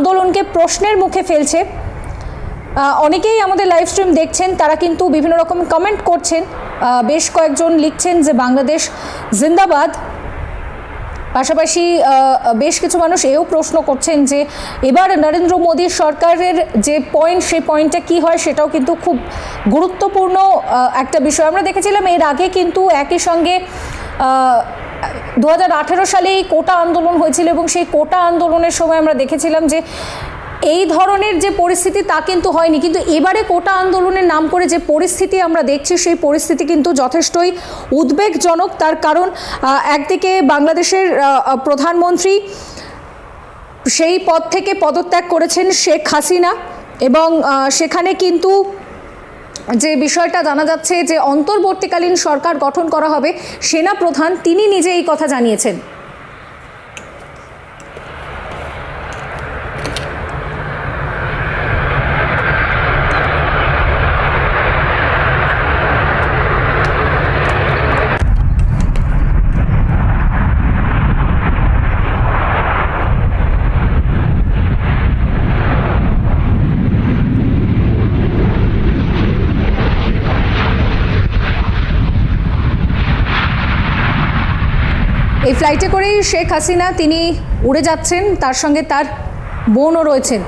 আন্দোলনকে প্রশ্নের মুখে ফেলছে। অনেকেই আমাদের লাইভ স্ট্রিম দেখছেন, তারা কিন্তু বিভিন্ন রকম কমেন্ট করছেন। বেশ কয়েকজন লিখছেন যে বাংলাদেশ জিন্দাবাদ। পাশাপাশি বেশ কিছু মানুষ এও প্রশ্ন করছেন যে এবার নরেন্দ্র মোদী সরকারের যে পয়েন্ট সেই পয়েন্টটা কি হয় সেটাও কিন্তু খুব গুরুত্বপূর্ণ একটা বিষয়। আমরা দেখেছিলাম এর আগে কিন্তু একই সঙ্গে দু হাজার আঠেরো সালে এই কোটা আন্দোলন হয়েছিল এবং সেই কোটা আন্দোলনের সময় আমরা দেখেছিলাম যে এই ধরনের যে পরিস্থিতি তা কিন্তু হয়নি। কিন্তু এবারে কোটা আন্দোলনের নাম করে যে পরিস্থিতি আমরা দেখছি, সেই পরিস্থিতি কিন্তু যথেষ্টই উদ্বেগজনক। তার কারণ একদিকে বাংলাদেশের প্রধানমন্ত্রী সেই পদ থেকে পদত্যাগ করেছেন শেখ হাসিনা এবং সেখানে কিন্তু যে বিষয়টা জানা যাচ্ছে যে অন্তর্বর্তীকালীন সরকার গঠন করা হবে সেনা প্রধান তিনি নিজে এই কথা জানিয়েছেন। এই ফ্লাইটে করেই শেখ হাসিনা তিনি উড়ে যাচ্ছেন তার সঙ্গে তার বোনও রয়েছেন।